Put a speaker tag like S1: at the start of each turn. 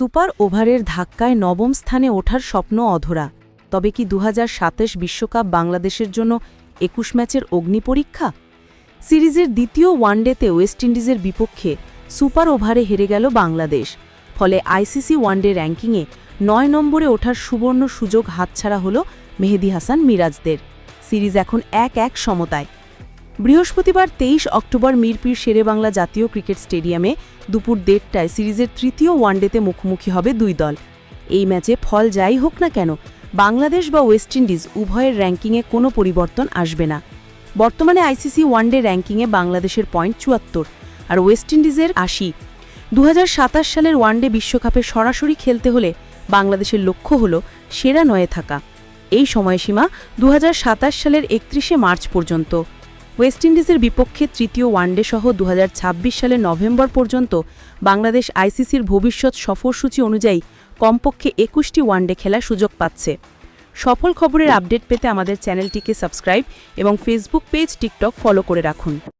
S1: Super ওভারের ধাক্কায় নবম স্থানে ওঠার স্বপ্ন অধরা। তবে কি দু বিশ্বকাপ বাংলাদেশের জন্য একুশ ম্যাচের অগ্নি পরীক্ষা? সিরিজের দ্বিতীয় ওয়ানডেতে ওয়েস্ট ইন্ডিজের বিপক্ষে সুপার ওভারে হেরে গেল বাংলাদেশ। ফলে আইসিসি ওয়ানডে র্যাঙ্কিংয়ে নয় নম্বরে ওঠার সুবর্ণ সুযোগ হাতছাড়া হল মেহেদি হাসান মিরাজদের। সিরিজ এখন এক এক সমতায়। বৃহস্পতিবার তেইশ অক্টোবর মিরপুর শেরেবাংলা জাতীয় ক্রিকেট স্টেডিয়ামে দুপুর দেড়টায় সিরিজের তৃতীয় ওয়ানডেতে মুখোমুখি হবে দুই দল। এই ম্যাচে ফল যাই হোক না কেন, বাংলাদেশ বা ওয়েস্ট ইন্ডিজ উভয়ের র্যাঙ্কিংয়ে কোনো পরিবর্তন আসবে না। বর্তমানে আইসিসি ওয়ানডে র্যাঙ্কিংয়ে বাংলাদেশের পয়েন্ট চুয়াত্তর আর ওয়েস্ট ইন্ডিজের আশি। দু সালের ওয়ানডে বিশ্বকাপে সরাসরি খেলতে হলে বাংলাদেশের লক্ষ্য হল সেরা নয়ে থাকা। এই সময়সীমা দু হাজার সাতাশ সালের একত্রিশে মার্চ পর্যন্ত। ওয়েস্ট ইন্ডিজের বিপক্ষে তৃতীয় ওয়ানডে সহ দু হাজার ছাব্বিশ সালে নভেম্বর পর্যন্ত বাংলাদেশ আইসিসির ভবিষ্যৎ সফরসূচি অনুযায়ী কমপক্ষে একুশটি ওয়ানডে খেলার সুযোগ পাচ্ছে। সফল খবরের আপডেট পেতে আমাদের চ্যানেলটিকে সাবস্ক্রাইব এবং ফেসবুক পেজ, টিকটক ফলো করে রাখুন।